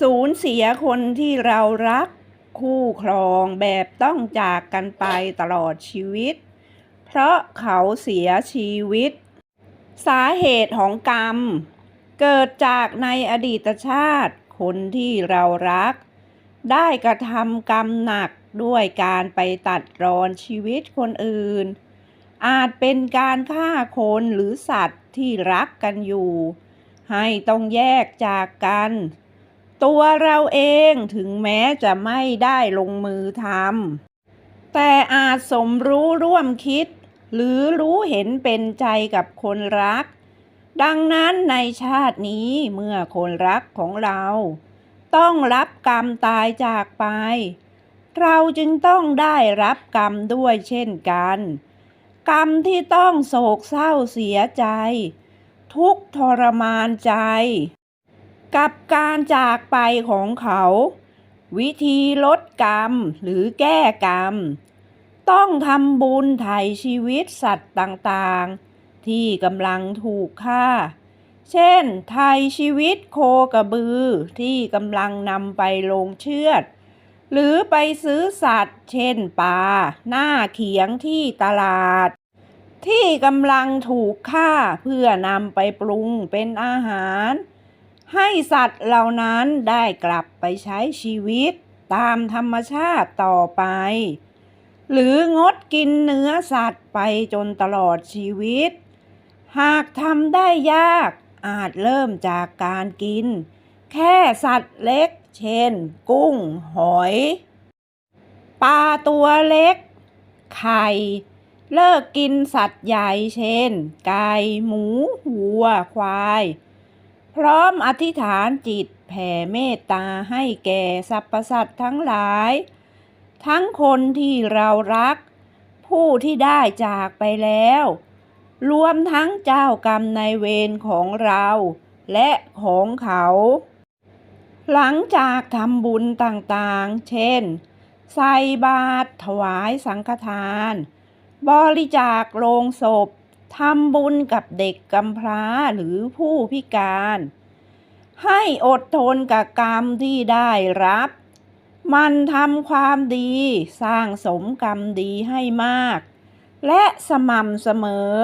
สูญเสียคนที่เรารักคู่ครองแบบต้องจากกันไปตลอดชีวิต เพราะเขาเสียชีวิต สาเหตุของกรรม เกิดจากในอดีตชาติ คนที่เรารัก ได้กระทำกรรมหนักด้วยการไปตัดรอนชีวิตคนอื่น อาจเป็นการฆ่าคนหรือสัตว์ที่รักกันอยู่ ให้ต้องแยกจากกัน ตัวเราเองถึงแม้จะไม่ได้ลงมือทำแต่อาจสมรู้ร่วมคิด หรือรู้เห็นเป็นใจกับคนรัก ดังนั้นในชาตินี้เมื่อคนรักของเรา ต้องรับกรรมตายจากไป เราจึงต้องได้รับกรรมด้วยเช่นกัน กรรมที่ต้องโศกเศร้าเสียใจ ทุกทรมานใจ กับการจากไปของเขา วิธีลดกรรมหรือแก้กรรม ต้องทำบุญไถ่ชีวิตสัตว์ต่างๆ ที่กำลังถูกฆ่า เช่น ไถ่ชีวิตโคกระบือที่กำลังนำไปลงเชือด หรือไปซื้อสัตว์ เช่นปลาหน้าเขียงที่ตลาด ที่กำลังถูกฆ่าเพื่อนำไปปรุงเป็นอาหาร ให้สัตว์เหล่านั้นได้กลับไปใช้ชีวิตตามธรรมชาติต่อไป หรืองดกินเนื้อสัตว์ไปจนตลอดชีวิต หากทำได้ยากอาจเริ่มจากการกิน แค่สัตว์เล็ก เช่น กุ้ง หอย ปลาตัวเล็ก ไข่ เลิกกินสัตว์ใหญ่เช่น ไก่ หมู วัว ควาย พร้อมอธิษฐานจิตแผ่เมตตาให้แก่สรรพสัตว์ทั้งหลาย ทั้งคนที่เรารัก ผู้ที่ได้จากไปแล้ว รวมทั้งเจ้ากรรมนายเวรของเราและของเขา หลังจากทำบุญต่างๆ เช่น ใส่บาตรถวายสังฆทาน บริจาคโลงศพ ทำบุญกับเด็กกำพร้าหรือผู้พิการ ให้อดทนกับกรรมที่ได้รับ มันทำความดีสร้างสมกรรมดีให้มาก และสม่ำเสมอ